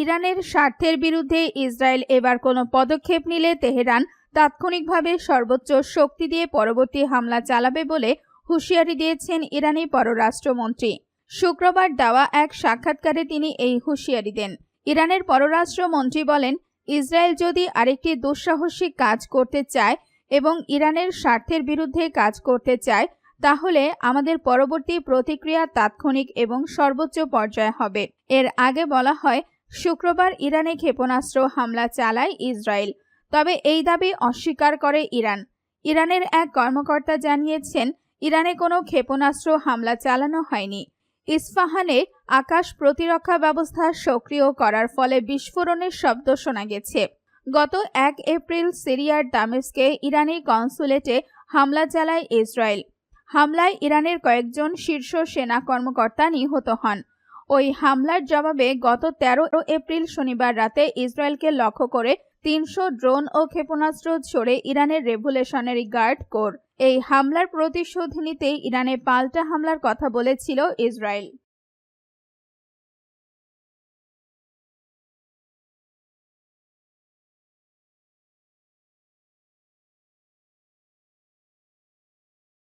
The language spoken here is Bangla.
ইরানের স্বার্থের বিরুদ্ধে ইসরায়েল এবার কোনো পদক্ষেপ নিলে তেহরান তাৎক্ষণিকভাবে সর্বোচ্চ শক্তি দিয়ে পরবর্তী হামলা চালাবে বলে হুঁশিয়ারি দিয়েছেন ইরানি পররাষ্ট্রমন্ত্রী। শুক্রবার দেওয়া এক সাক্ষাৎকারে তিনি এই হুঁশিয়ারি দেন। ইরানের পররাষ্ট্রমন্ত্রী বলেন, ইসরায়েল যদি আরেকটি দুঃসাহসিক কাজ করতে চায় এবং ইরানের স্বার্থের বিরুদ্ধে কাজ করতে চায়, তাহলে আমাদের পরবর্তী প্রতিক্রিয়া তাৎক্ষণিক এবং সর্বোচ্চ পর্যায়ে হবে। এর আগে বলা হয় শুক্রবার ইরানে ক্ষেপণাস্ত্র হামলা চালায় ইসরায়েল, তবে এই দাবি অস্বীকার করে ইরান। ইরানের এক কর্মকর্তা জানিয়েছেন, ইরানে কোনো ক্ষেপণাস্ত্র হামলা চালানো হয়নি। ইস্পাহানে আকাশ প্রতিরক্ষা ব্যবস্থা সক্রিয় করার ফলে বিস্ফোরণের শব্দ শোনা গেছে। গত এক এপ্রিল সিরিয়ার দামেস্কে ইরানি কনসুলেটে হামলা চালায় ইসরায়েল। হামলায় ইরানের কয়েকজন শীর্ষ সেনা কর্মকর্তা নিহত হন। ওই হামলার জবাবে গত তেরো এপ্রিল শনিবার রাতে ইসরায়েলকে লক্ষ্য করে তিনশো ড্রোন ও ক্ষেপণাস্ত্র ছড়ে ইরানের রেভুলেশনারি গার্ড কোর। এই হামলার প্রতিশোধ নিতে ইরানে পাল্টা হামলার কথা বলেছিল ইসরায়েল।